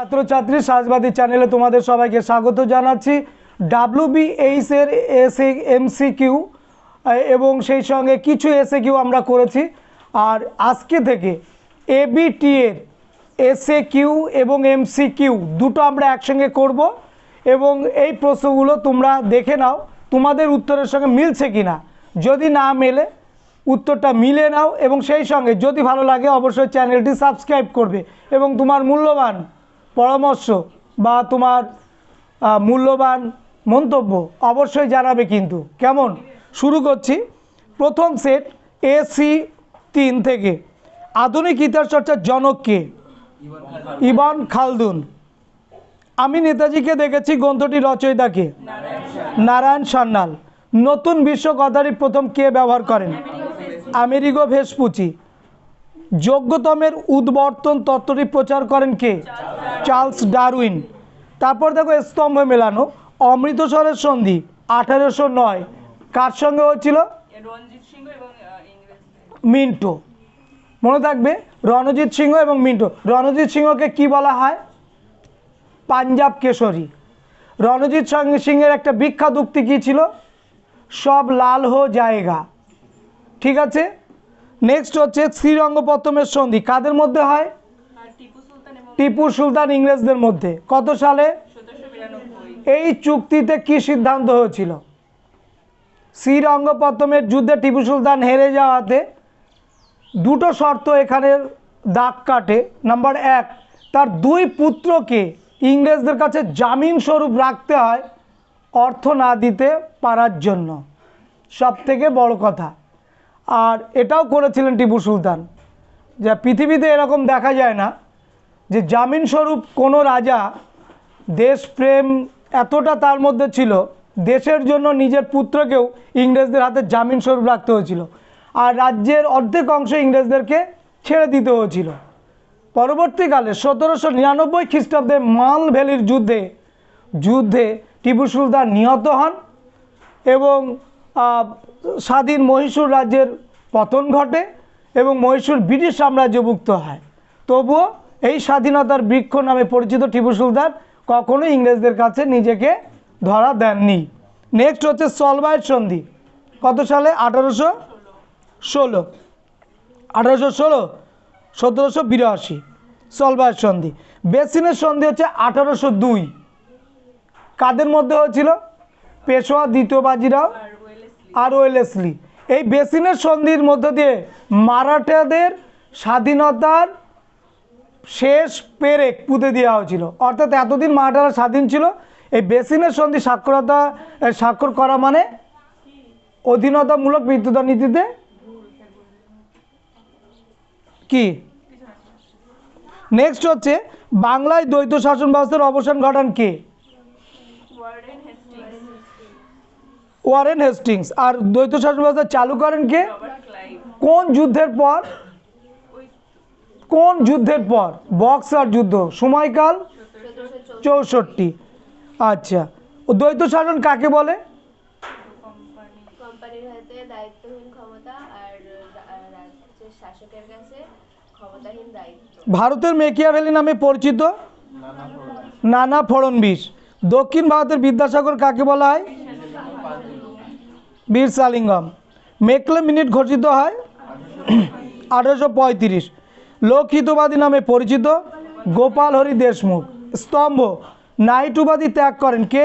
ছাত্রছাত্রী সাজবাদী চ্যানেলে তোমাদের সবাইকে স্বাগত জানাচ্ছি। ডাব্লিউবিএইচ এর এসে এমসি কিউ এবং সেই সঙ্গে কিছু এসে কিউ আমরা করেছি। আর আজকে থেকে এবিটি এর এসএ কিউ এবং এমসি কিউ দুটো আমরা একসঙ্গে করব, এবং এই প্রশ্নগুলো তোমরা দেখে নাও, তোমাদের উত্তরের সঙ্গে মিলছে কিনা। যদি না মেলে, উত্তরটা মিলে নাও, এবং সেই সঙ্গে যদি ভালো লাগে, অবশ্যই চ্যানেলটি সাবস্ক্রাইব করবে, এবং তোমার মূল্যবান পরামর্শ বা তোমার মূল্যবান মন্তব্য অবশ্যই জানাবে কিন্তু। কেমন? শুরু করছি। প্রথম সেট এসি তিন থেকে। আধুনিক ইতিহাস চর্চার জনক কে? ইবন খালদুন। আমি নেতাজিকে দেখেছি, গ্রন্থটি রচয়িতাকে। নারায়ণ সান্যাল। নতুন বিশ্ব কথাটি প্রথম কে ব্যবহার করেন? Amerigo Vespucci. যোগ্যতমের উদ্বর্তন তত্ত্বটি প্রচার করেন কে? Charles Darwin. তারপর দেখো স্তম্ভ মেলানো। অমৃতসরের সন্ধি আঠারোশো নয়। কার সঙ্গে ইংরেজ। মিন্টো। মনে থাকবে? রণজিৎ সিংহ এবং মিন্টো। রণজিৎ সিংহকে কি বলা হয়? পাঞ্জাব কেশরী। রণজিৎ সিংহের একটা বিখ্যাত উক্তি কী ছিল? সব লাল হো জায়গা। ঠিক আছে? নেক্সট হচ্ছে শ্রীরঙ্গপত্তমের সন্ধি। কাদের মধ্যে হয় আর টিপু সুলতান এবং টিপু সুলতান ইংরেজদের মধ্যে। কত সালে? এই চুক্তিতে কি সিদ্ধান্ত হয়েছিল? শ্রীরঙ্গপত্তমের যুদ্ধে টিপু সুলতান হেরে যাওয়াতে দুটো শর্ত এখানে দাগ কাটে। নাম্বার এক, তার দুই পুত্রকে ইংরেজদের কাছে জামিন স্বরূপ রাখতে হয় অর্থ না দিতে পারার জন্য। সব থেকে বড় কথা। আর এটাও করেছিলেন টিপু সুলতান। যা পৃথিবীতে এরকম দেখা যায় না। যে জামিন স্বরূপ কোনো রাজা দেশপ্রেম এতটা তার মধ্যে ছিল, দেশের জন্য নিজের পুত্রকেও ইংরেজদের হাতে জামিন স্বরূপ রাখতে হয়েছিল। আর রাজ্যের অর্ধেক অংশ ইংরেজদেরকে ছেড়ে দিতে হয়েছিল। পরবর্তীকালে সতেরোশো নিরানব্বই খ্রিস্টাব্দে মাল ভ্যালির যুদ্ধে যুদ্ধে টিপু সুলতান নিহত হন এবং স্বাধীন মহীশূর রাজ্যের পতন ঘটে এবং মহীশূর ব্রিটিশ সাম্রাজ্যভুক্ত হয়। তবুও এই স্বাধীনতার বৃক্ষ নামে পরিচিত টিপু সুলতান কখনো ইংরেজদের কাছে নিজেকে ধরা দেননি। নেক্সট হচ্ছে সলবাইয়ের সন্ধি। কত সালে? আঠারোশো ষোলো। আঠারোশো ষোলো, সতেরোশো বিরাশি। সলবাইয়ের সন্ধি। বেসিনের সন্ধি হচ্ছে আঠারোশো দুই। কাদের মধ্যে হয়েছিল? পেশোয়া দ্বিতীয় বাজিরাও আর ওয়েলেসলি। এই বেসিনের সন্ধির মধ্য দিয়ে মারাঠাদের স্বাধীনতার শেষ পেরেক পুঁতে দেওয়া হয়েছিল। অর্থাৎ এতদিন মারাঠারা স্বাধীন ছিল এই বেসিনের সন্ধি স্বাক্ষরতা এ, স্বাক্ষর করা মানে অধীনতামূলক মৃত্যুদণ্ড নীতিতে কি? নেক্সট হচ্ছে বাংলায় দ্বৈত শাসন ব্যবস্থার অবসান ঘটান কে? ওয়ারেন হেস্টিংস আর দ্বৈত শাসন ব্যবস্থা চালু করেন কে? কোন যুদ্ধের পর কোন যুদ্ধের পর? বক্সার যুদ্ধ সময়কাল? চৌষট্টি। আচ্ছা ও দ্বৈত শাসন কাকে বলে? ভারতের মেকিয়া ভ্যালি নামে পরিচিত? নানা ফড়নবিশ। দক্ষিণ ভারতের বিদ্যাসাগর কাকে বলা হয়? বীর সালিঙ্গম। মেকলে মিনিট ঘোষিত হয়? আঠারোশো পঁয়ত্রিশ। লোকহিতবাদী নামে পরিচিত গোপাল হরি দেশমুখ। স্তম্ভ নাইট উপাধি ত্যাগ করেন কে?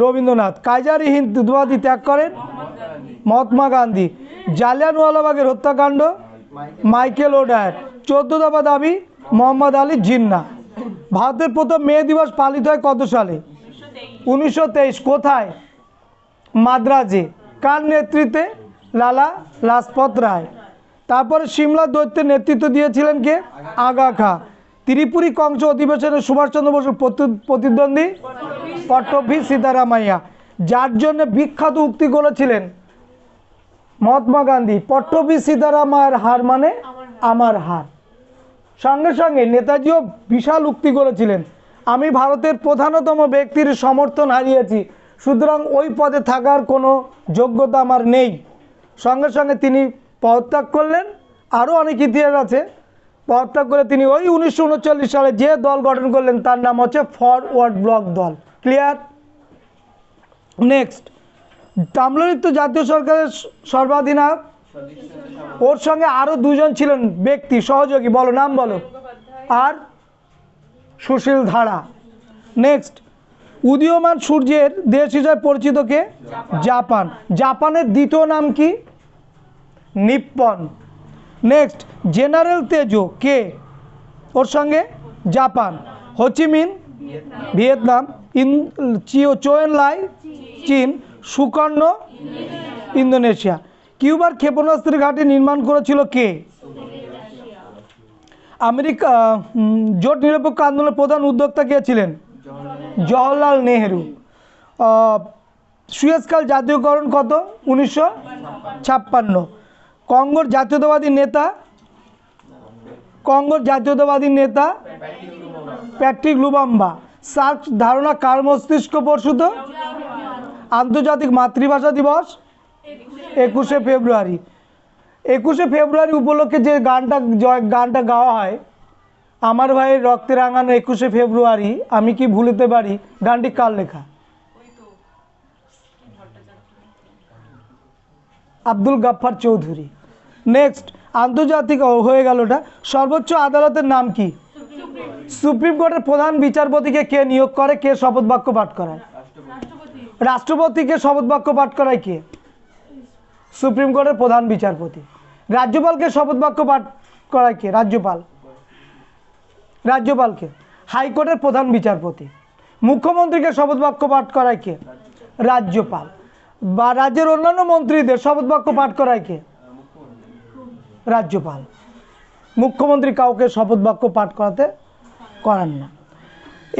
রবীন্দ্রনাথ। কাইজারি হিন্দুবাদী ত্যাগ করেন মহাত্মা গান্ধী। জালিয়ানওয়ালাবাগের হত্যাকাণ্ড, মাইকেল ওডায়ার চোদ্দ দফা দাবি, মোহাম্মদ আলী জিন্না। ভারতের প্রথম মে দিবস পালিত হয় কত সালে? উনিশশো তেইশ। কোথায়? মাদ্রাজে। কার নেতৃত্বে? লালা লাজপত রায়। তারপরে সিমলা দৈত্যের নেতৃত্ব দিয়েছিলেন কে? আগা খা। ত্রিপুরী কংস অধিবেশনে সুভাষচন্দ্র প্রতি- প্রতিদ্বন্দ্বী পট্টভি সীতারামাইয়া। যার জন্য বিখ্যাত উক্তি করেছিলেন মহাত্মা গান্ধী পট্টভি সীতারামায়ের হার মানে আমার হার। সঙ্গে সঙ্গে নেতাজিও বিশাল উক্তি করেছিলেন, আমি ভারতের প্রধানতম ব্যক্তির সমর্থন হারিয়েছি, সুতরাং ওই পদে থাকার কোনো যোগ্যতা আমার নেই। সঙ্গে সঙ্গে তিনি পদত্যাগ করলেন। আরও অনেক ইতিহাস আছে। পদত্যাগ করে তিনি ওই উনিশশো উনচল্লিশ সালে যে দল গঠন করলেন, তার নাম হচ্ছে ফরওয়ার্ড ব্লক দল। ক্লিয়ার? নেক্সট। তাম্রলিপ্ত জাতীয় সরকারের সর্বাধিনায়ক? ওর সঙ্গে আরও দুজন ছিলেন ব্যক্তি, সহযোগী। বলো, নাম বলো। আর? সুশীল ধারা। নেক্সট। উদীয়মান সূর্যের দেশ হিসাবে পরিচিত কে? জাপান। জাপানের দ্বিতীয় নাম কি? নিপ্পন। নেক্সট জেনারেল তেজো কে? ওর সঙ্গে Japan. Ho Chi Minh Vietnam. In, চিও, চোয়েন লাই? চীন। সুকর্ণ? ইন্দোনেশিয়া। কিউবার ক্ষেপণাস্ত্রের ঘাঁটি নির্মাণ করেছিল কে? আমেরিকা জোট নিরপেক্ষ আন্দোলনের প্রধান উদ্যোক্তা কে ছিলেন? জওহরলাল নেহেরু। সুয়েজকাল জাতীয়করণ কত? উনিশশো ছাপ্পান্ন। কঙ্গোর জাতীয়তাবাদী নেতা কঙ্গোর জাতীয়তাবাদী নেতা প্যাট্রিক লুবাম্বা। সার্ক ধারণা কার মস্তিষ্ক প্রসূত? আন্তর্জাতিক মাতৃভাষা দিবস একুশে ফেব্রুয়ারি। একুশে ফেব্রুয়ারি উপলক্ষে যে গানটা গানটা গাওয়া হয়, আমার ভাইয়ের রক্তে রাঙানো একুশে ফেব্রুয়ারি, আমি কি ভুলিতে পারি? গানটি কার লেখা? আব্দুল গাফফার চৌধুরী। নেক্সট আন্তর্জাতিক হয়ে গেল ওটা। সর্বোচ্চ আদালতের নাম কি? সুপ্রিম কোর্টের প্রধান বিচারপতিকে কে নিয়োগ করে? কে শপথ বাক্য পাঠ করায়? রাষ্ট্রপতিকে শপথ বাক্য পাঠ করায় কে? সুপ্রিম কোর্টের প্রধান বিচারপতি। রাজ্যপালকে শপথ বাক্য পাঠ করায় কে? রাজ্যপাল। রাজ্যপালকে। হাইকোর্টের প্রধান বিচারপতি। মুখ্যমন্ত্রীকে শপথ বাক্য পাঠ করায় কে? রাজ্যপাল। বা রাজ্যের অন্যান্য মন্ত্রীদের শপথ বাক্য পাঠ করায় কে? রাজ্যপাল। মুখ্যমন্ত্রী কাউকে শপথ বাক্য পাঠ করাতে করান না।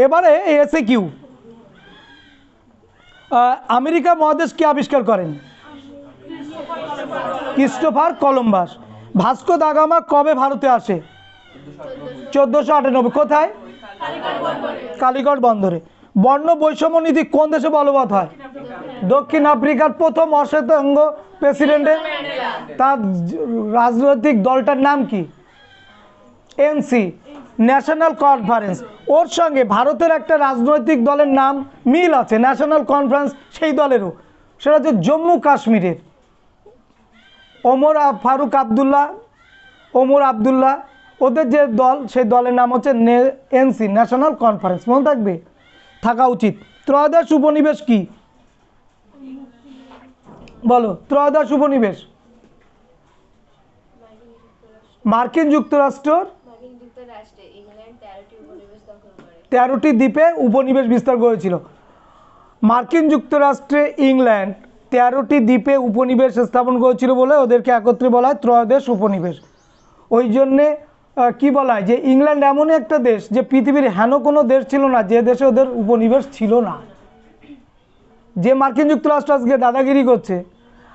এবারে এসে কিউ আমেরিকা মহাদেশ কি আবিষ্কার করেন? Christopher Columbus. ভাস্কো দাগামা কবে ভারতে আসে? চোদ্দোশো আটানব্বই। কোথায়? কালীগড় বন্দরে। বর্ণ বৈষম্য নীতি কোন দেশে বলবৎ হয়? দক্ষিণ আফ্রিকার প্রথম অশ্বেতাঙ্গ প্রেসিডেন্টের তার রাজনৈতিক দলটার নাম কি? NC, national conference. ওর সঙ্গে ভারতের একটা রাজনৈতিক দলের নাম মিল আছে, ন্যাশনাল কনফারেন্স, সেই দলেরও। সেটা হচ্ছে জম্মু কাশ্মীরের। ওমর ফারুক আবদুল্লাহ, ওমর আবদুল্লাহ, ওদের যে দল, সেই দলের নাম হচ্ছে এনসি, ন্যাশনাল কনফারেন্স। মনে থাকবে? থাকা উচিত। ত্রয়োদশ উপনিবেশ কি? বলো ত্রয়োদশ উপনিবেশ। মার্কিন যুক্তরাষ্ট্র। তেরোটি দ্বীপে উপনিবেশ বিস্তার করেছিল। মার্কিন যুক্তরাষ্ট্রে ইংল্যান্ড তেরোটি দ্বীপে উপনিবেশ স্থাপন করেছিল বলে ওদেরকে একত্রে বলা হয় ত্রয়োদশ উপনিবেশ। ওই জন্যে কি বলা হয় যে ইংল্যান্ড এমনই একটা দেশ যে পৃথিবীর হেন কোনো দেশ ছিল না যে দেশে ওদের উপনিবেশ ছিল না। যে মার্কিন যুক্তরাষ্ট্র আজকে দাদাগিরি করছে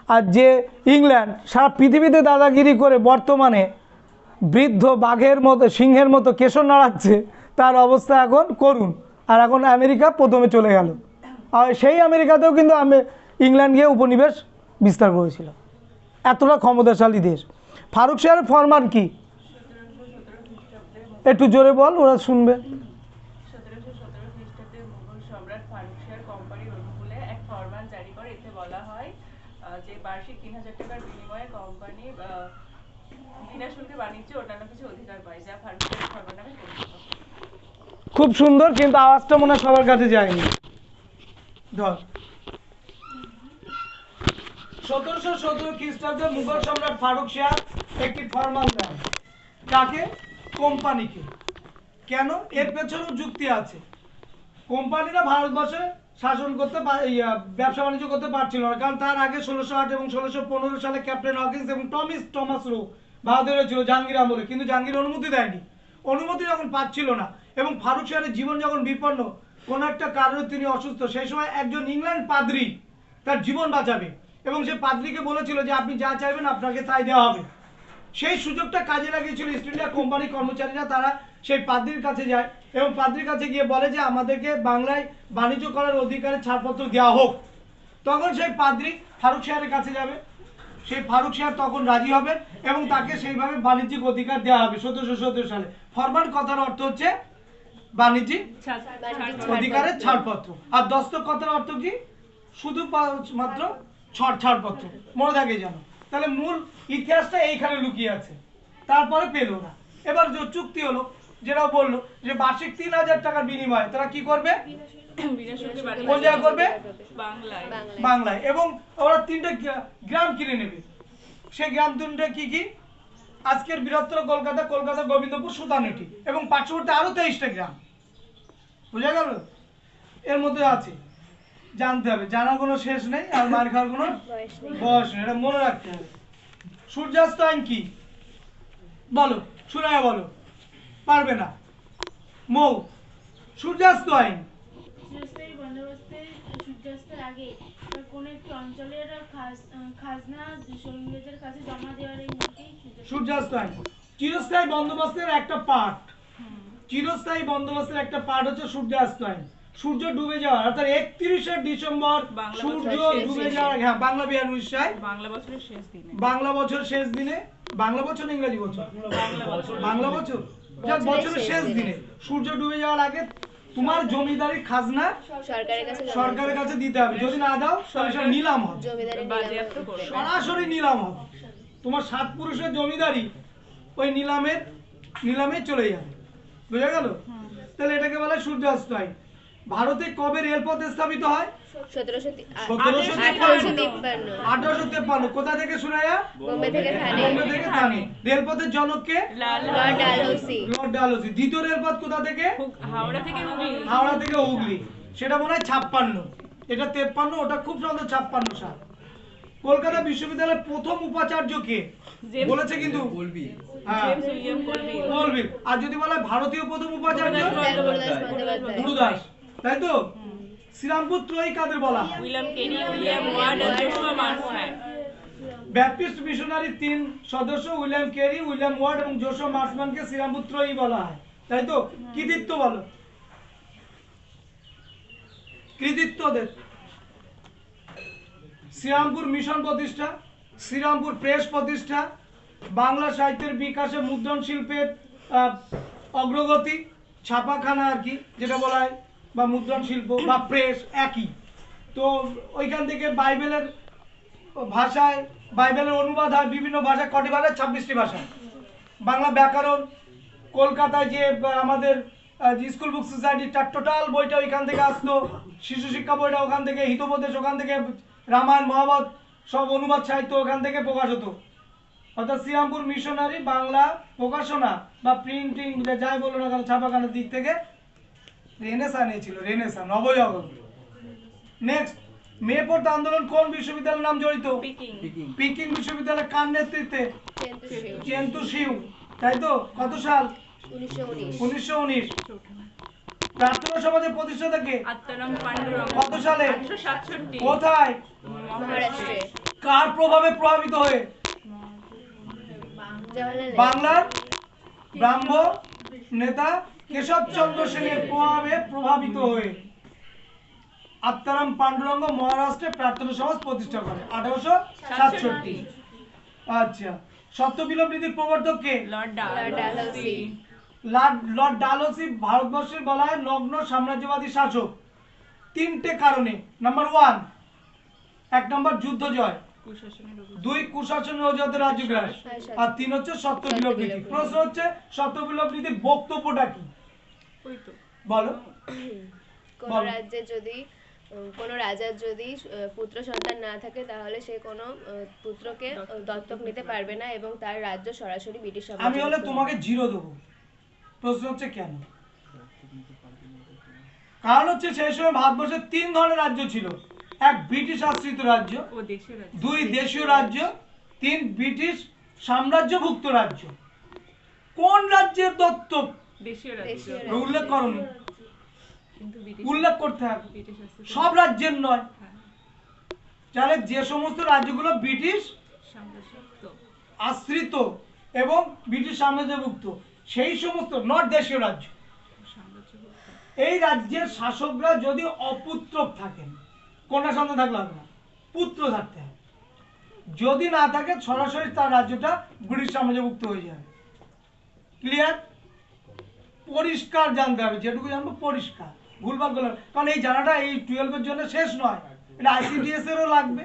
আর যে ইংল্যান্ড, সারা পৃথিবীতে দাদাগিরি করে বর্তমানে বৃদ্ধ বাঘের মতো, সিংহের মতো কেশর নাড়াচ্ছে, তার অবস্থা এখন করুন আর এখন আমেরিকা প্রথমে চলে গেল। আর সেই আমেরিকাতেও কিন্তু আমি ইংল্যান্ড গিয়ে উপনিবেশ বিস্তার করেছিল এতটা ক্ষমতাশালী দেশ। ফারুক শাহের ফরমান কি? একটু জোরে বল, ওরা শুনবে সতেরোশো সতেরো খ্রিস্টাব্দে মুঘল সম্রাট ফারুক শাহের কোম্পানির অনুকূলে এক ফরমান জারি করে এতে বলা হয় আহ, যে বার্ষিক তিন হাজার টাকার বিনিময়ে কোম্পানি আহ, বিনা শুল্কে বাণিজ্য অন্যান্য কিছু অধিকার পায় যা ফারুক শাহের ফরমান নামে পরিচিত খুব সুন্দর, কিন্তু আওয়াজটা মনে হয় সবার কাছে যায়নি। ধর। সতেরোশো সতেরো খ্রিস্টাব্দে মুঘল সম্রাট ফারুক শাহ একটি ফরমান দেন। কাকে? কোম্পানিকে। কেন? এর পেছনেও যুক্তি আছে। কোম্পানিরা ভারতবর্ষে শাসন করতে ব্যবসা বাণিজ্য করতে পারছিল না, কারণ তার আগে ষোলোশো আট এবং ষোলোশো পনেরো সালে ক্যাপ্টেন হকিন্স এবং টমিস টমাস রো ভারতে রয়েছিল জাহাঙ্গীর আমলে কিন্তু জাহাঙ্গীর অনুমতি দেয়নি। অনুমতি যখন পাচ্ছিল না। এবং ফারুক শাহের জীবন যখন বিপন্ন, কোনো একটা কারণে তিনি অসুস্থ, সেই সময় একজন ইংল্যান্ড পাদ্রী তার জীবন বাঁচাবে। এবং সে পাদ্রীকে বলেছিল যে আপনি যা চাইবেন আপনাকে তাই দেওয়া হবে। সেই সুযোগটা কাজে লাগিয়েছিল ইস্ট ইন্ডিয়া কোম্পানির কর্মচারীরা, তারা সেই পাদ্রির কাছে যায় এবং পাদ্রির কাছে গিয়ে বলে যে আমাদেরকে বাংলায় বাণিজ্য করার অধিকারে ছাড়পত্র দেওয়া হোক। তখন সেই পাদ্রি ফারুক শাহের কাছে যাবে। সেই ফারুক শাহ তখন রাজি হবেন এবং তাকে সেইভাবে বাণিজ্যিক অধিকার দেওয়া হবে সতেরোশো সতেরো সালে। ফরমান কথার অর্থ হচ্ছে বাণিজ্যিক ছাড়- বাণিজ্যিক ছাড়- অধিকারের ছাড়পত্র। আর দস্তক কথার অর্থ কি? শুধু মাত্র ছাড় ছাড়পত্র। মনে থাকে জানো তাহলে মূল ইতিহাসটা এইখানে লুকিয়ে আছে। তারপরে পেল না। এবার যে চুক্তি হলো যেটা বলল যে বার্ষিক তিন হাজার টাকার বিনিময়ে তারা কি করবে? কোন জায়গায় করবে? বাংলায়। এবং ওরা তিনটে গ্রা- গ্রাম কিনে নেবে। সেই গ্রাম তিনটে কি কি? আজকের বৃহত্তর কলকাতা কলকাতা গোবিন্দপুর সুতানেটি এবং পার্শ্ববর্তী আরও তেইশটা গ্রাম। বুঝা গেল? এর মধ্যে আছে। জানতে হবে। জানার কোনো শেষ নেই আর মার খাওয়ার কোনো বয়স নেই। এটা মনে রাখতে হবে। সূর্যাস্ত আইন কি? বলো শোনায় বলো। পারবে না। মৌ সূর্যাস্ত আইন। সূর্যাস্তের আগে কোনো একটি অঞ্চলের খাজনা ইংরেজের কাছে জমা দেওয়ার এই নীতিকেই সূর্যাস্ত চিরস্থায়ী বন্দোবস্তের একটা পার্ট চিরস্থায়ী বন্দোবস্তের একটা পার্ট হচ্ছে সূর্যাস্ত সূর্য ডুবে যাওয়া অর্থাৎ একত্রিশে ডিসেম্বর বাংলা সূর্য ডুবে। যাওয়ার হ্যাঁ বাংলা বিহার উড়িষ্যায়। বাংলা বছরের শেষ দিনে। বাংলা বছর শেষ দিনে? বাংলা বছর ইংরেজি বছর? বাংলা বছর বাংলা বছর। বছরের শেষ। দিনে। সূর্য ডুবে যাওয়ার আগে তোমার জমিদারি খাজনা সরকারের কাছে সরকারের কাছে দিতে হবে। যদি না দাও তাহলে সেটা নিলাম হবে। সরাসরি নিলাম হবে। তোমার সাত পুরুষের জমিদারি ওই নিলামের নিলামে চলে যাবে। বুঝা গেল? তাহলে এটাকে বলা হয় সূর্যাস্ত আইন ভারতে কবে রেলপথ স্থাপিত হয়? সতেরোশো সতেরোশো আঠারোশো তিপ্পান্ন। কোথা থেকে শুনাইয়া? বোম্বে থেকে থানে। বোম্বে থেকে থানে। রেলপথের জনককে লর্ড ডালহৌসি। দ্বিতীয় রেলপথ কোথা থেকে? হাওড়া থেকে হুগলি। হাওড়া থেকে হুগলি। সেটা মনে হয় ছাপ্পান্ন। এটা তেপ্পান্ন ওটা খুব সম্ভবত ছাপ্পান্ন সাল। কলকাতা বিশ্ববিদ্যালয়ের প্রথম উপাচার্য কে? বলেছে কিন্তু হ্যাঁ। আর যদি বলা হয় ভারতীয় প্রথম উপাচার্য? গুরুদাস তাই তো? শ্রীরামপুর ত্রয়ী কাদের বলা? হয় উইলিয়াম কেরি উইলিয়াম ওয়ার্ড আর জোশুয়া মার্সম্যান ব্যাপটিস্ট মিশনারি তিন সদস্য উইলিয়াম কেরি উইলিয়াম ওয়ার্ড এবং জোশো মার্সম্যানকে শ্রীরামপুর ত্রয়ী বলা হয়। তাই তো? কৃতিত্ব বলো। কৃতিত্ব ওদের শ্রীরামপুর মিশন প্রতিষ্ঠা শ্রীরামপুর প্রেস প্রতিষ্ঠা বাংলা সাহিত্যের বিকাশে মুদ্রণ শিল্পের অগ্রগতি ছাপাখানা আর কি যেটা বলা হয় বা মুদ্রণ শিল্প বা প্রেস একই। তো ওইখান থেকে বাইবেলের ভাষায়, বাইবেলের অনুবাদ হয় বিভিন্ন ভাষায়, কটি ভাষায়? ছাব্বিশটি ভাষা বাংলা ব্যাকরণ, কলকাতায় যে আমাদের স্কুল বুক সোসাইটির টোটাল বইটা ওইখান থেকে আসতো, শিশু শিক্ষা বইটা ওখান থেকে, হিতোপদেশ ওখান থেকে, রামায়ণ, মহাভারত সব অনুবাদ সাহিত্য ওখান থেকে প্রকাশ হতো। অর্থাৎ শ্রীরামপুর মিশনারি বাংলা প্রকাশনা বা প্রিন্টিং যাই বলো না কেন, ছাপাখানার দিক থেকে রেনেসা নিয়েছিল রেনেসা নবজাগরণ। নেক্সট আন্দোলন কোন বিশ্ববিদ্যালয়ের নাম জড়িত? পিকিং পিকিং বিশ্ববিদ্যালয় কার নেতৃত্বে? চেন্তু তাই তো? কত সাল? উনিশশো উনিশ। প্রার্থনা সমাজের প্রতিষ্ঠাতা কে? কত সালে? কোথায়? কার প্রভাবে প্রভাবিত হয়ে। বাংলার ব্রাহ্ম নেতা কেশবচন্দ্র সেনের প্রভাবে প্রভাবিত হয়ে আত্মারাম পাণ্ডুরঙ্গ মহারাষ্ট্রে প্রার্থনা সমাজ প্রতিষ্ঠা করে আঠারোশো সাতষট্টি। আচ্ছা সত্য বিলোপ প্রবর্তক কে? লর্ড ডালহৌসি। ভারতবর্ষের বলা হয় নগ্ন সাম্রাজ্যবাদী শাসক। তিনটে কারণে নাম্বার ওয়ান এক নম্বর যুদ্ধ জয়। দুই কুশাসন রোজাতে রাজ্য গ্রাস আর তিন হচ্ছে সত্য বিলোপ নীতি প্রশ্ন হচ্ছে সত্য বিলোপ নীতির বক্তব্যটা কি? বলো। কোনো রাজ্যে যদি কোনো রাজার যদি পুত্র সন্তান না থাকে তাহলে সে কোনো পুত্রকে দত্তক নিতে পারবে না এবং তার রাজ্য সরাসরি ব্রিটিশ আমি হলে তোমাকে জিরো দেবো। প্রশ্ন হচ্ছে কেন? কারণ হচ্ছে সেই সময় ভারতবর্ষে তিন ধরনের রাজ্য ছিল। এক ব্রিটিশ আশ্রিত রাজ্য। দুই দেশীয় রাজ্য তিন ব্রিটিশ সাম্রাজ্যভুক্ত রাজ্য। কোন রাজ্যের দত্তক উল্লেখ করনি উল্লেখ করতে হবে। সব রাজ্যের নয়। হ্যাঁ, তাহলে যে সমস্ত রাজ্যগুলো ব্রিটিশ আশ্রিত এবং ব্রিটিশ সাম্রাজ্যভুক্ত সেই সমস্ত নট দেশীয় রাজ্য। এই রাজ্যের শাসকরা যদি অপুত্রক থাকেন কন্যা সন্তান থাকলে হবে না পুত্র থাকতে হবে। যদি না থাকে সরাসরি তার রাজ্যটা ব্রিটিশ সাম্রাজ্যভুক্ত হয়ে যাবে। ক্লিয়ার পরিষ্কার জানতে হবে, যেটুকু জানব পরিষ্কার। ভুলভাল করলে কারণ এই জানাটা এই টুয়েলভের জন্য শেষ নয়। এটা আইসিডিএস এরও লাগবে,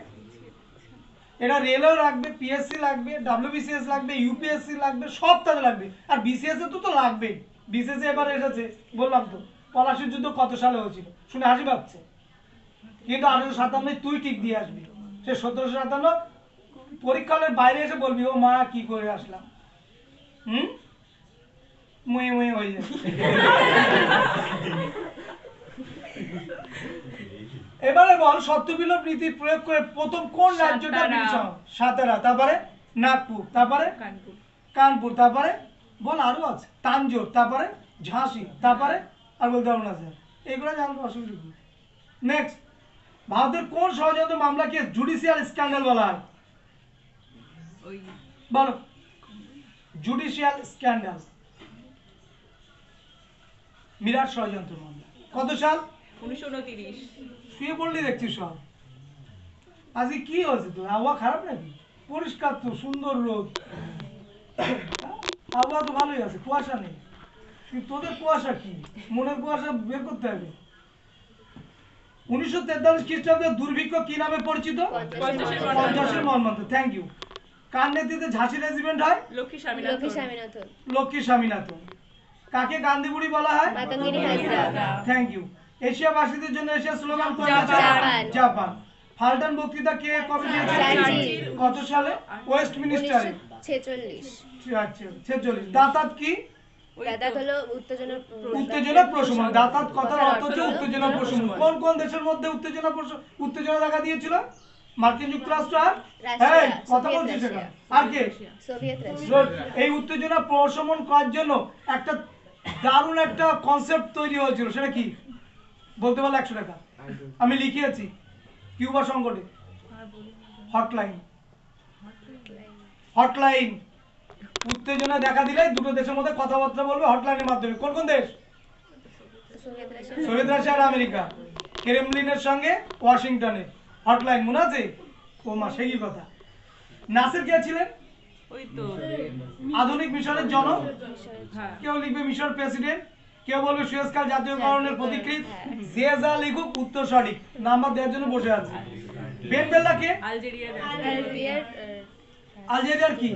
এটা রেলও লাগবে পিএসসি লাগবে ডাব্লিউবিসিএস লাগবে ইউপিএসসি লাগবে, সব তাদের লাগবে। আর বিসিএস এ তো তো লাগবেই। বিসিএস এবার এসেছে, বললাম তো, পলাশির যুদ্ধ কত সালে হয়েছিল? শুনে হাসি পাচ্ছে। কিন্তু আঠারোশো সাতান্ন তুই ঠিক দিয়ে আসবি। সে সতেরোশো সাতান্ন পরীক্ষালের বাইরে এসে বলবি, ও মা, কি করে আসলাম? হুম? মুয়ে মুয়ে হয়ে এবারে বল সত্যবিলোপ নীতি প্রয়োগ করে প্রথম কোন রাজ্যটা আমল? সাতারা তারপরে নাগপুর তারপরে কানপুর। কানপুর তারপরে বল আরও আছে তাঞ্জোর তারপরে ঝাঁসি তারপরে আর বলতে পারব না স্যার। এগুলো জানতে অসুবিধা নেই নেক্সট ভারতের কোন ষড়যন্ত্র মামলাকে জুডিশিয়াল স্ক্যান্ডাল বলা হয়? ওই বলো। Judicial scandal. মিরাট ষড়যন্ত্র মামলা। কত সাল? উনিশশো উনতিরিশ। শুয়ে পড়লি দেখছি সব। আজকে কি হয়েছে তোর? আবহাওয়া খারাপ নাকি? পরিষ্কার তো সুন্দর রোদ? আবহাওয়া তো ভালোই আছে কুয়াশা নেই। তোদের কুয়াশা কি? মনের কুয়াশা বের করতে হবে। উনিশশো তেতাল্লিশ খ্রিস্টাব্দে দুর্ভিক্ষ কি নামে পরিচিত? পঞ্চাশের পঞ্চাশের মর্মান্ত থ্যাংক ইউ কার নেতৃত্বে ঝাঁসি রেজিমেন্ট হয়? লক্ষ্মী স্বামীনাথন। লক্ষ্মী স্বামীনাথন। কাকে গান্ধীবুড়ি বলা হয়? থ্যাংক ইউ এশিয়াবাসীদের জন্য এশিয়া স্লোগান জাপান। ফাল্টন বক্তৃতা কে কবে কত সালে? ওয়েস্ট মিনিস্টারে আচ্ছা দাতাত কি? হলো উত্তেজনা উত্তেজনা প্রশমন। দাতাত কথার অর্থ হচ্ছে উত্তেজনা প্রশমন। কোন কোন দেশের মধ্যে উত্তেজনা উত্তেজনা দেখা দিয়েছিল? মার্কিন যুক্তরাষ্ট্র আর? কথা বলছিস কে? Good. এই উত্তেজনা প্রশমন করার জন্য একটা দারুণ একটা কনসেপ্ট তৈরি হয়েছিল, সেটা কি? বলতে পারলে একশো টাকা। আমি লিখিয়েছি, কিউবা সংকটে। হটলাইন হটলাইন উত্তেজনা দেখা দিলে দুটো দেশের মধ্যে কথাবার্তা বলবে হটলাইনের মাধ্যমে। কোন কোন দেশ? সোভিয়েত রাশিয়া আর আমেরিকা। ক্রেমলিনের সঙ্গে ওয়াশিংটনে। হটলাইন মনে আছে? ও মা সেই কথা? নাসির কে ছিলেন? আধুনিক মিশরের জনক? হ্যাঁ। কেউ লিখবে মিশর প্রেসিডেন্ট কেউ বলবে সুয়েজকাল জাতীয়করণের প্রতিকৃত। যে যা লিখুক উত্তর সঠিক। নাম্বার দেওয়ার জন্য বসে আছে। বেন বেল্লা কে? আলজেরিয়ার কি?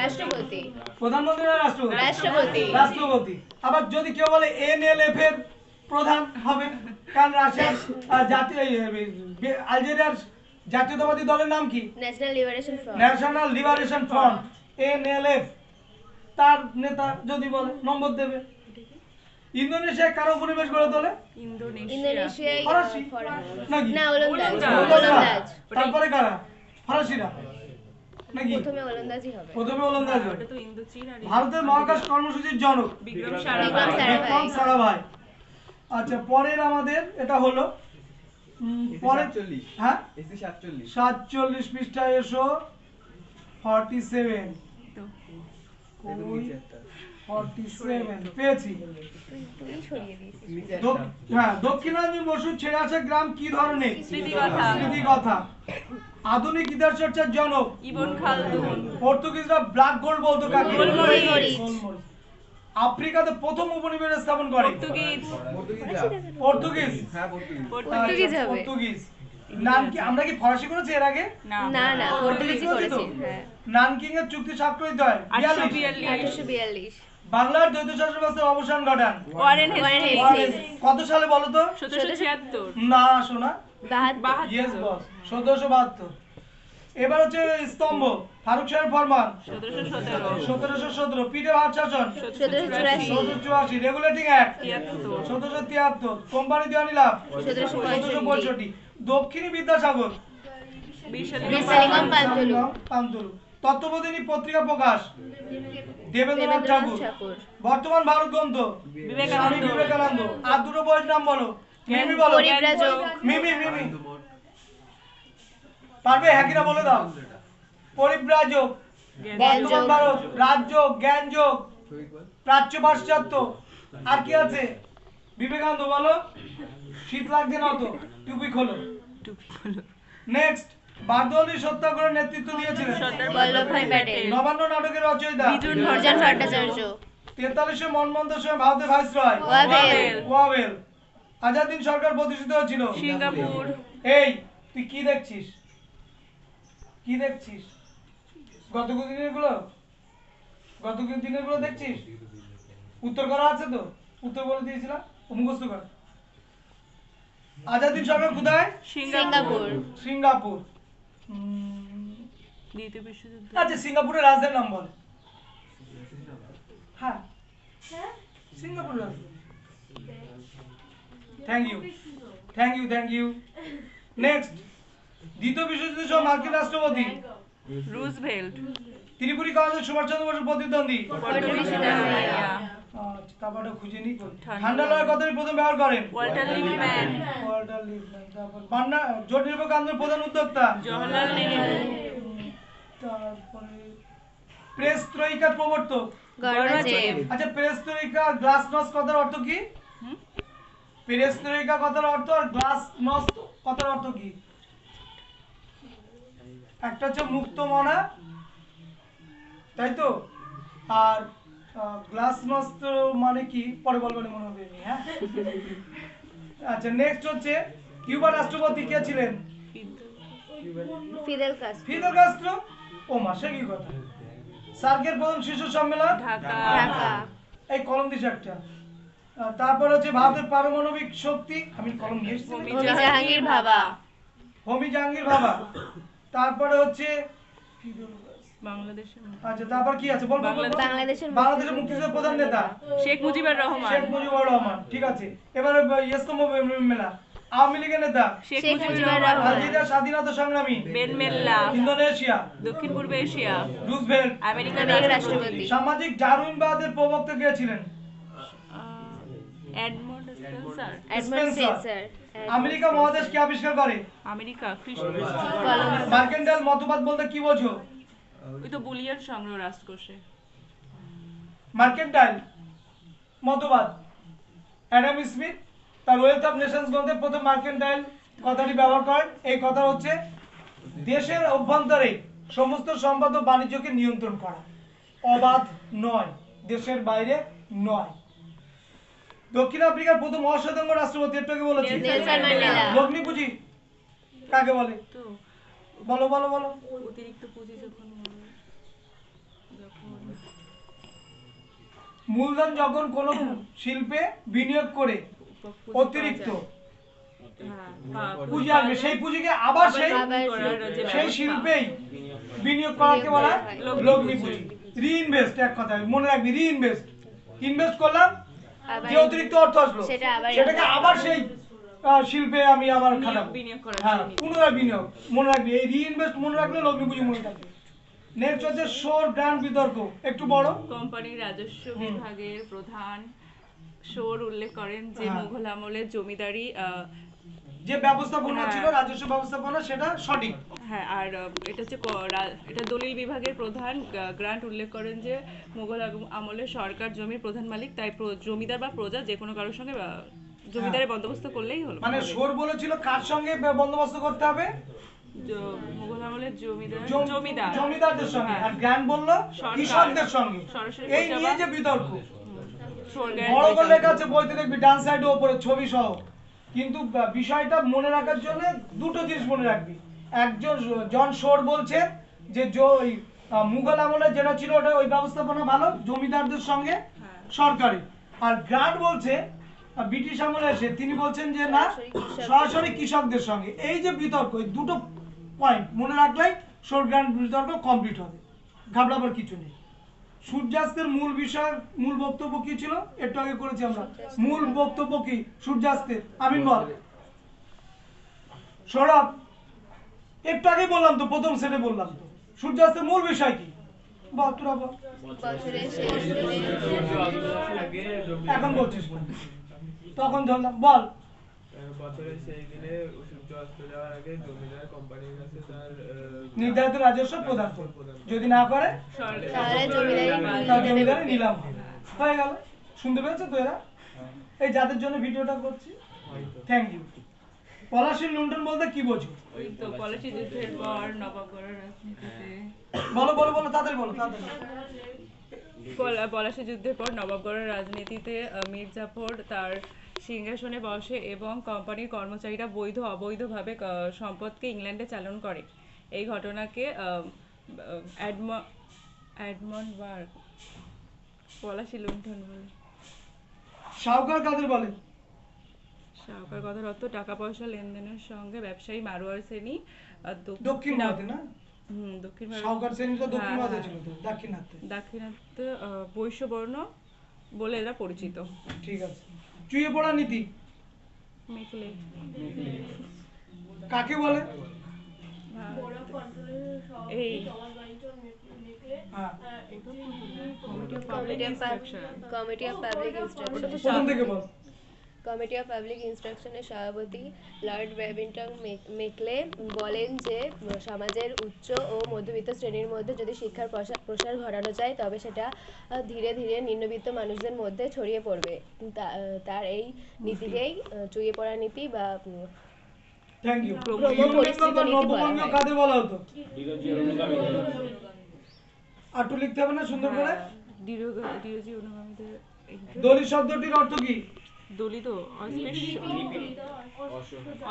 রাষ্ট্রপতি। প্রধানমন্ত্রী না রাষ্ট্রপতি? রাষ্ট্রপতি। রাষ্ট্রপতি। আবার যদি কেউ বলে এনএলএফ এর প্রধান হবে কারণ রাশিয়ার জাতীয় আলজেরিয়ার জাতীয়তাবাদী দলের নাম কি? National Liberation Front National Liberation Front NLF তার নেতা যদি বলে নম্বর দেবে। ইন্দোনেশিয়ায় কারও উপনিবেশ গড়ে তোলে? ইন্দোনেশিয়া। ফরাসি। না ওলন্দাজ। তারপরে কারা? ফরাসিরা। নাকি? প্রথমে ওলন্দাজই হবে। প্রথমে ওলন্দাজ ওটা তো ইন্দোচীন আর ভারতের মহাকাশ কর্মসূচির জনক। বিক্রম সারাভাই। আচ্ছা পরের আমাদের এটা হলো হ্যাঁ? এসি সাতচল্লিশ। সাতচল্লিশ এসো। ফর্টি সেভেন হ্যাঁ বসু ছেড়ে গ্রাম কি ধরনের? স্মৃতিকথা। আধুনিক ইতিহাস চর্চার জনক। পর্তুগিজরা ব্ল্যাক গোল্ড বলতো কাকে। আফ্রিকাতে প্রথম উপনিবেশ স্থাপন করে। পর্তুগিজ। পর্তুগিজ হ্যাঁ। পর্তুগিজ। পর্তুগিজ। আচ্ছা, হবে। পর্তুগিজ। নাম কি আমরা কি ফরাসি করেছি এর আগে? না না পর্তুগিজই পর্তুগিজ করেছি হ্যাঁ। নানকিং এর চুক্তি স্বাক্ষরিত হয়? আটশো 42 বিয়াল্লিশ। আঠারোশো বিয়াল্লিশ। বাংলার দ্বৈত শাসন ব্যবস্থার অবসান ঘটান। কত সালে বলো তো? না শোনা। বাহাত্তর। ইয়েস বস চোদ্দশো বাহাত্তর। এবার হচ্ছে স্তম্ভ। ফারুক শাহের ফরমান। সতেরোশো সতেরো। সতেরোশো পিঠে ভাত শাসন সতেরোশো চুরাশি। চুয়াশি রেগুলেটিং অ্যাক্ট চোদ্দশো তিয়াত্তর। কোম্পানি দেওয়ানি লাভ সতেরোশো পঁয়ষট্টি। দক্ষিণী বিদ্যাসাগর। পান্তুলু। তত্ত্ববোধিনী পত্রিকা প্রকাশ। দেবেন্দ্রনাথ ঠাকুর। বর্তমান ভারত গ্রন্থ। স্বামী বিবেকানন্দ। আর দুটো বইয়ের নাম বলো। মিমি বলো। মিমি মিমি। পারবে? হ্যাকিরা বলে দাও। পরিব্রাজক। বর্তমান ভারত রাজ্য জ্ঞানযোগ প্রাচ্য পাশ্চাত্য আর কি আছে? বিবেকানন্দ বলো। শীত লাগছে না তো টুপি খোলো। নেক্সট বারদৌলি সত্যাগ্রহের নেতৃত্ব দিয়েছিলেন। সর্দার বল্লভভাই প্যাটেল। নবান্ন নাটকের রচয়িতা। ভট্টাচার্য। তেতাল্লিশে মনমন্ত্র সময় ভারতের ভাইসরয়। Wavell Wavell. আজাদিন সরকার প্রতিষ্ঠিত হয়েছিল। সিঙ্গাপুর। এই তুই কি দেখছিস? কি দেখছিস? গত দিনেরগুলো? গত দিনেরগুলো দেখছিস? উত্তর করা আছে তো? উত্তর বলে দিয়েছিলাম ও মুখস্থ কর। আজাদিন সরকার কোথায়? সিঙ্গাপুর। সিঙ্গাপুর। দ্বিতীয় বিশ্বযুদ্ধ। আচ্ছা সিঙ্গাপুরের রাজধানীর নাম বল। হ্যাঁ। সিঙ্গাপুর রাজধানী thank you thank you thank you next দ্বিতীয় বিশ্বযুদ্ধ সময় মার্কিন রাষ্ট্রপতি রুজভেল্ট ত্রিপুরী সুভাষচন্দ্র বসুর প্রতিদ্বন্দ্বী। আচ্ছা, তারপরে খুঁজে নি। ঠান্ডা ঠান্ডা লড়াই কথাটি প্রথম ব্যবহার করেন? ওয়াল্টার লিপম্যান ওয়াল্টার লিপম্যান, তারপর পান্না জোট নিরপেক্ষ আন্দোলনের প্রধান উদ্যোক্তা। জওহরলাল নেহরু। তারপরে প্রেস ত্রয়িকার প্রবর্তক গর্বাচেভ আচ্ছা পেরেস্ত্রোইকা গ্লাস নস কথার অর্থ কি? হুম? পেরেস্ত্রোইকা কথার অর্থ আর কথার অর্থ কি? একটা হচ্ছে মুক্ত মনা তাই তো? আর গ্লাস নস্ত মানে কি? পরে বলবেন মনে হবে হ্যাঁ? আচ্ছা নেক্সট হচ্ছে কিউবা রাষ্ট্রপতি কে ছিলেন? Fidel Castro. Fidel Castro? ও মাসে কি কথা? সার্কের প্রথম শিশু সম্মেলন? ঢাকা। ঢাকা। এই কলম দিছে একটা। তারপর হচ্ছে ভারতের পারমাণবিক শক্তি আমি কলম নিয়ে এসেছি হোমি জাহাঙ্গীর ভাবা। হোমি জাহাঙ্গীর ভাবা। তারপরে হচ্ছে বাংলাদেশের আচ্ছা তারপর কি আছে? বল বল, বল, বল। বাংলাদেশের বাংলাদেশের মুক্তিযুদ্ধের প্রধান নেতা। শেখ মুজিবুর রহমান। শেখ মুজিবুর রহমান ঠিক আছে। এবারে ইয়েস্তম মেলা। আওয়ামী লীগের নেতা। শেখ মুজিবুর রহমান। স্বাধীনতা সংগ্রামী। ইন্দোনেশিয়া। দক্ষিণ পূর্ব এশিয়া। রুজভেল্ট। আমেরিকার রাষ্ট্রপতি। সামাজিক জারুনবাদের প্রবক্তা কে ছিলেন? স্পেন্সার। স্পেন্সার। আমেরিকা মহাদেশ কে আবিষ্কার করে? আমেরিকা মার্কেন্টাইল মতবাদ বলতে কি বোঝো? ওই তো বুলিয়ান সংগ্রহ রাজকোষে। মার্কেন্টাইল মতবাদ। অ্যাডাম স্মিথ তার ওয়েলথ অফ নেশনস গ্রন্থে প্রথম মার্কেন্টাইল কথাটি ব্যবহার করেন। এই কথা হচ্ছে দেশের অভ্যন্তরে সমস্ত সম্পদ ও বাণিজ্যকে নিয়ন্ত্রণ করা। অবাধ নয় দেশের বাইরে নয়। দক্ষিণ আফ্রিকার প্রথম অসাধারণ রাষ্ট্রপতি আগে বলেছি? লগ্নি পুঁজি কাকে বলে? বলো বলো বলো। অতিরিক্ত পুঁজি যখন মূলধন যখন কোন শিল্পে বিনিয়োগ করে অতিরিক্ত। হ্যাঁ, পা- পুঁজি আসবে সেই পুঁজিকে আবার সেই সেই শিল্পেই বিনিয়োগ করাকে বলা? হয় লগ্নি পুঁজি। রিইনভেস্ট এক কথা মনে রাখবি রিইনভেস্ট ইনভেস্ট করলাম যে অতিরিক্ত অর্থ আসলো সেটাকে আবার সেই শিল্পে আমি আবার খাটাবো। হ্যাঁ পুনরায় বিনিয়োগ মনে রাখবি এই রিইনভেস্ট মনে রাখলে লগ্নি পুঁজি মনে থাকবে নেক্সট হচ্ছে সোর ব্র্যান্ড বিতর্ক একটু বড়। কোম্পানির রাজস্ব বিভাগের প্রধান শোর উল্লেখ করেন যে মোঘল মুঘল আমলের জমিদারি আহ, যে ব্যবস্থাপনা হ্যাঁ। ছিল রাজস্ব ব্যবস্থাপনা সেটা সঠিক। হ্যাঁ আর এটা হচ্ছে এটা দলিল বিভাগের প্রধান গ্রান্ট উল্লেখ করেন যে মোগল আমলে সরকার জমির প্রধান মালিক তাই জমিদার বা প্রজা যে কোনো কারোর সঙ্গে জমিদারের বন্দোবস্ত করলেই হলো। মানে। সোর বলেছিল কার সঙ্গে বন্দোবস্ত করতে হবে? আমলের জমিদার জমিদার। জমিদারদের সঙ্গে। হ্যাঁ। আর জ্ঞান বলল কৃষকদের সঙ্গে। এই নিয়ে যে বিতর্ক। বড় করে লেখা আছে বইতে দেখবি ডান সাইডে ছবি সহ কিন্তু বিষয়টা মনে রাখার জন্য দুটো জিনিস মনে রাখবি। একজন জন শোর বলছে যে ওই, মুঘল আমলে যেটা ছিল ওটা ওই ব্যবস্থাপনা ভালো জমিদারদের সঙ্গে হ্যাঁ। সরকারি আর গ্রান্ট বলছে ব্রিটিশ আমলে এসে তিনি বলছেন যে না সরাসরি কৃষকদের সঙ্গে। এই যে বিতর্ক এই দুটো পয়েন্ট মনে রাখলেই শোর গ্রান্ট বিতর্ক কমপ্লিট হবে। ঘাবড়াবার কিছু নেই। সূর্যাস্তের মূল বিষয় মূল বক্তব্য কি ছিল? একটু আগে করেছি আমরা। মূল বক্তব্য কি? সূর্যাস্তের। আমিন বল। সৌরভ একটু আগে বললাম তো প্রথম সেটে বললাম তো। সূর্যাস্তের মূল বিষয় কি? বল তোরা বল। এখন বলছিস। তখন ধরলাম। বল। বছরের সেই দিনে নির্ধারিত রাজস্ব প্রদান করবে যদি না করে জমিদারি তার নিতে জমিদারে নিলাম। হয়ে গেল। শুনতে পেয়েছ তো এরা? এই যাদের জন্য ভিডিওটা করছি থ্যাংক ইউ পলাশী লুণ্ঠন বলতে কি বোঝো? ওই তো পলাশি যুদ্ধের পর নবাবগড়ের রাজনীতিতে। বলো বলো বলো তাদের বলো পলা- পলাশি যুদ্ধের পর নবাবগড়ের রাজনীতিতে মীর জাফর তার সিংহাসনে বসে এবং কোম্পানির কর্মচারীরা বৈধ অবৈধভাবে সম্পদকে ইংল্যান্ডে চালন করে। এই ঘটনাকে অ্যাডমন্ড বার্গ পলাশি লুণ্ঠন বলে। সাউকার কাদের বলে কথার অর্থ টাকা পয়সা লেনদেনের সঙ্গে ব্যবসায়ী মারোয়ার শ্রেণি দক্ষিণ ভারতে। না? হুম দক্ষিণ সাউকার শ্রেণীটা দক্ষিণ হ্যাঁ, ভারতে হ্যাঁ। ছিল তো দাক্ষিণাত্যে। দাক্ষিণাত্যে আহ, বৈশ্যবর্ণ বলে এরা পরিচিত। ঠিক আছে। চুয়ে পড়া নীতি? কাকে বলে? কমিটি অফ হ্যাঁ public committee of instruction. Committee of public instruction. প্রথম থেকে বল। কমিটি অফ পাবলিক ইনস্ট্রাকশনের সভাপতি লর্ড ব্যাবিংটন মেকলে বলেন যে সমাজের উচ্চ ও মধ্যবিত্ত শ্রেণির মধ্যে যদি শিক্ষার প্রসার প্রসার ঘটানো যায় তবে সেটা ধীরে ধীরে নিম্নবিত্ত মানুষদের মধ্যে ছড়িয়ে পড়বে। তার এই নীতিকেই চুইয়ে পড়া নীতি বা থ্যাংক ইউ হয়। কাদের বলা হতো? লিখতে হবে না সুন্দর করে? এই- দলিত শব্দটির অর্থ কি? দলিত অস্পৃশ্য।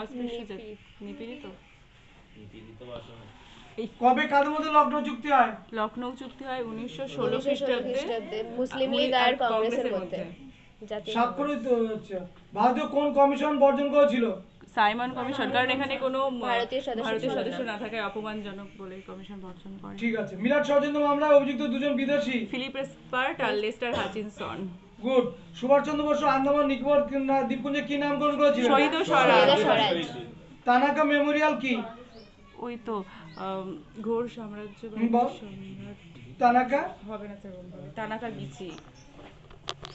অস্পৃশ্য নিপীড়িত। কবে কাদের মধ্যে চুক্তি হয়? লখনৌ চুক্তি হয় উনিশশো ষোলো খ্রিস্টাব্দে মুসলিম লীগ আর কংগ্রেসের মধ্যে। স্বাক্ষরিত হচ্ছে। ভারতীয় কোন কমিশন বর্জন করেছিল? সাইমন কমিশন কারণ এখানে কোনো ভারতীয় সদস্য না। থাকায় অপমানজনক বলে কমিশন বর্জন করে। ঠিক আছে। মিলাদ ষড়যন্ত্র মামলায় অভিযুক্ত দুজন বিদেশি। ফিলিপ স্পার্ট আর Lester Hutchinson. Good. Subhashchandra Basu Andaman Nicobar দ্বীপপুঞ্জে কি নামকরণ করেছিলেন? শহীদ ও স্বরাজ। তানাকা মেমোরিয়াল কি? ওই তো ঘোর সাম্রাজ্য তানাকা? হবে না তানাকা গিচি।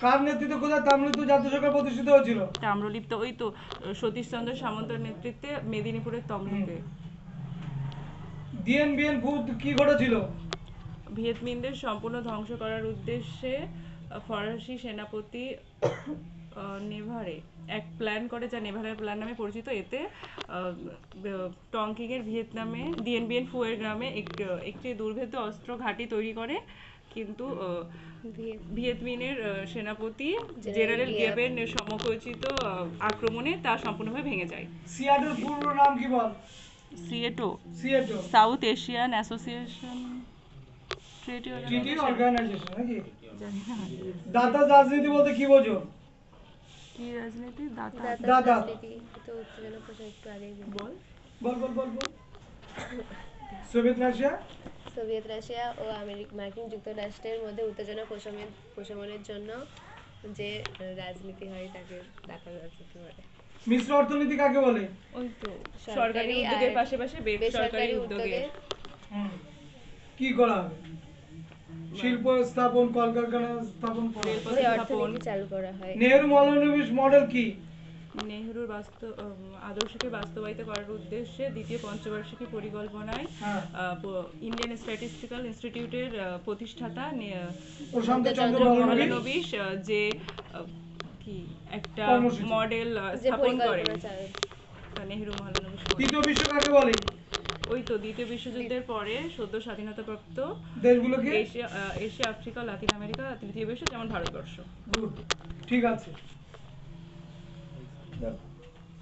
কার নেতৃত্বে কোথায় তামিলনাড়ু জাতীয় সরকার প্রতিষ্ঠিত হয়েছিল? তাম্রলিপ্ত ওই তো সতীশচন্দ্র সামন্তের নেতৃত্বে মেদিনীপুরের তমলুকে। ডিএন বিএন ফুড কি ঘটেছিল? ভিয়েতমিনদের সম্পূর্ণ ধ্বংস করার উদ্দেশ্যে আহ, ফরাসি সেনাপতি নেভারে। এক প্ল্যান করে যা নেভারের প্ল্যান নামে পরিচিত। এতে টংকিংয়ের ভিয়েতনামে ডিএনবিএন ফুয়ের গ্রামে এক- একটি দুর্ভেদ্য অস্ত্র ঘাঁটি তৈরি করে। কিন্তু আহ, ভিয়েতমিনের সেনাপতি জেনারেল। গিয়াবেন সমপরিচিত আক্রমণে তা সম্পূর্ণভাবে ভেঙে যায়। সিয়াটের পূর্ব নাম কি বল? SEATO. SEATO. South Asian association trade organisation নাকি? দাতা রাজনীতি বলতে কি বোঝো? কি রাজনীতি? দাতা। দাতা দাদা। তো উত্তেজনা প্রসার একটু আগেই বল। বল বল বল বল। Soviet Russia? সোভিয়েত রাশিয়া ও আমেরিকা মার্কিন যুক্তরাষ্ট্রের মধ্যে উত্তেজনা প্রশমন প্রশমনের জন্য যে রাজনীতি হয় তাকে দাতা রাজনীতি বলে। মিশ্র অর্থনীতি কাকে বলে? ওই তো সরকারি সরকারি উদ্যোগের পাশাপাশি বেসরকারি উদ্যোগে। কি করা হবে? শিল্প স্থাপন কলকারখানা স্থাপন। স্থাপন। অর্থনীতি চালু করা হয়। নেহেরু মনোনিবেশ মডেল কি? নেহরুর বাস্তব আদর্শকে বাস্তবায়িত করার উদ্দেশ্যে দ্বিতীয় পঞ্চবার্ষিকী পরিকল্পনায় ইন্ডিয়ান স্ট্যাটিস্টিক্যাল ইনস্টিটিউটের প্রতিষ্ঠাতা আহ, যে কি একটা মডেল স্থাপন করে নেহরু model। তৃতীয় বিশ্ব কাকে বলে ওই তো দ্বিতীয় বিশ্বযুদ্ধের পরে সদ্য স্বাধীনতাপ্রাপ্ত দেশগুলোকে? Asia Asia Africa Latin America তৃতীয় বিশ্ব যেমন ভারতবর্ষ। ঠিক আছে।